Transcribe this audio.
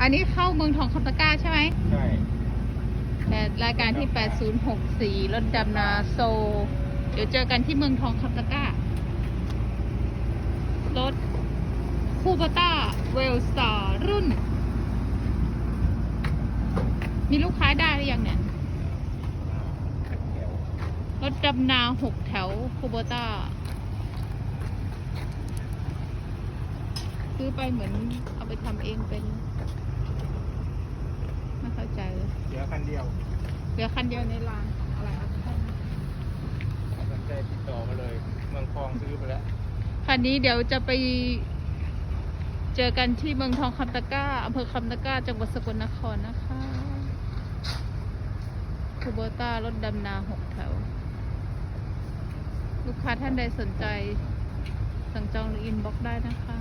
อันนี้เข้าเมืองทองคำตะกร้าใช่ไหมใช่แต่รายการที่ 8064 รถดำนาโซ เดี๋ยวเจอกันที่เมืองทองคำตะกร้า รถคูปต้าเวลสตาร์รุ่น มีลูกค้าได้หรือยังเนี่ยเดี๋ยวรถดำนาหกแถวคูโบต้าซื้อไปเหมือนเอาไปทำเองเป็น ไม่เข้าใจเลย เหลือ คันเดียวเหลือคันเดียวในรางอะไรอะสนใจติดต่อมาเลยเมืองคลองซื้อไปแล้ว คันนี้เดี๋ยวจะไปเจอกันที่เมืองทองคำตะกร้าอำเภอคำตะกร้า จังหวัดสกลนครนะคะคูโบต้ารถดำนาหกแถว ลูกค้าท่านใดสนใจ สั่งจองหรืออินบ็อกซ์ได้นะคะ